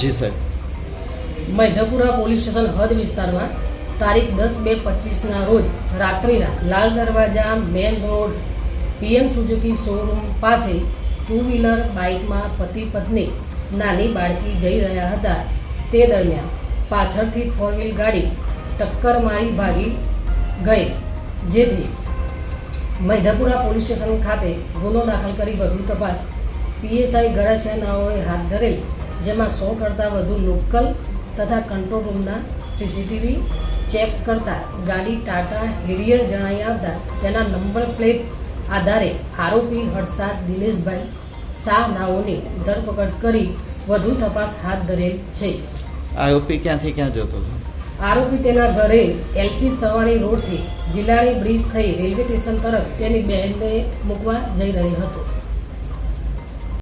જી સાહેબ. મૈધપુરા police station હદ વિસ્તારમાં તારીખ દસ બે પચીસના રોજ રાત્રિના Lal Darwaja main road, PM Suzuki showroom પાસે ટુ વ્હીલર બાઇકમાં પતિ પત્ની નાની બાળકી જઈ રહ્યા હતા. તે દરમિયાન પાછળથી ફોર વ્હીલ ગાડી ટક્કર મારી ભાગી ગઈ, જેથી મૈધપુરા પોલીસ સ્ટેશન ખાતે ગુનો દાખલ કરી વધુ તપાસ. પીએસઆઈ ગરાસિયાનાઓએ હાથ ધરેલ જેમાં સો કરતાં વધુ લોકલ તથા કંટ્રોલ રૂમના સીસીટીવી ચેક કરતા ગાડી ટાટા હેરિયર જણાઈ આવતા તેના નંબર પ્લેટ આધારે આરોપી હર્ષાદ દિનેશભાઈ શાહ નાઓની ધરપકડ કરી વધુ તપાસ હાથ ધરેલ છે. આરોપી ક્યાંથી ક્યાં જતો હતો? આરોપી તેના ઘરે એલપી સવાણી રોડથી જિલ્લાની બ્રિજ થઈ રેલવે સ્ટેશન તરફ તેની બહેનને મૂકવા જઈ રહ્યો હતો.